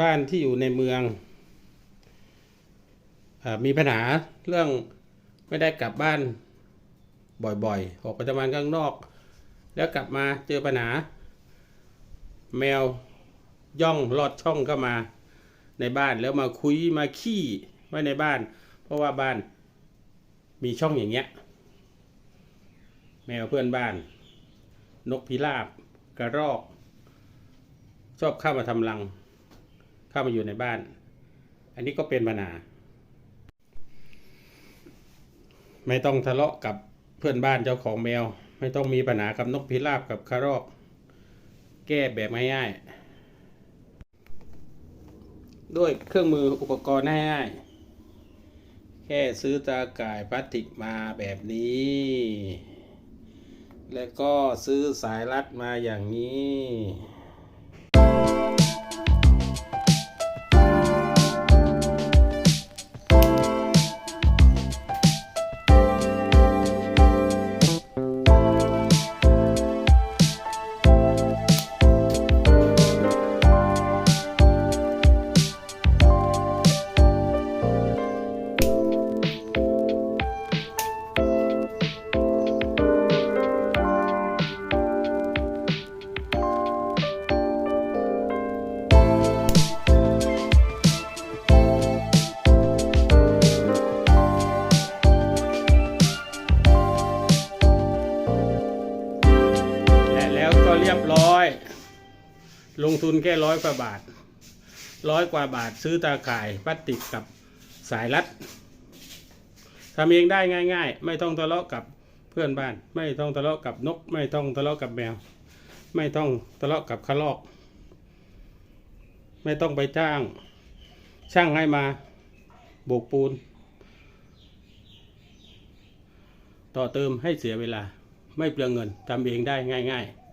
บ้านที่อยู่ในเมืองอมีปัญหาเรื่องไม่ได้กลับบ้านบ่อยๆ ออกไปทำงานข้างนอก แล้วกลับมาเจอปัญหา แมวย่องลอดช่องเข้ามาในบ้านแล้วมาคุยมาขี้ไว้ในบ้าน เพราะว่าบ้านมีช่องอย่างเงี้ย แมวเพื่อนบ้าน นกพิราบ กระรอก ชอบเข้ามาทำรัง เข้ามาอยู่ในบ้าน อันนี้ก็เป็นปัญหา ไม่ต้องทะเลาะกับเพื่อนบ้านเจ้าของแมว ไม่ต้องมีปัญหากับนกพิราบกับกระรอก แก้แบบง่ายๆด้วยเครื่องมืออุปกรณ์ง่ายๆแค่ซื้อตาก่ายพลาสติกมาแบบนี้ แล้วก็ซื้อสายรัดมาอย่างนี้ ลงทุนแค่ร้อยกว่าบาทร้อยกว่าบาทซื้อตาข่ายพลาสติกกับสายรัดทำเองได้ง่าย ๆ ไม่ต้องทะเลาะกับเพื่อนบ้าน ไม่ต้องทะเลาะกับนก ไม่ต้องทะเลาะกับแมว ไม่ต้องทะเลาะกับคลอก ไม่ต้องไปจ้าง ช่างให้มาโบกปูน ต่อเติมให้เสียเวลา ไม่เปลืองเงินทำเองได้ง่าย ๆ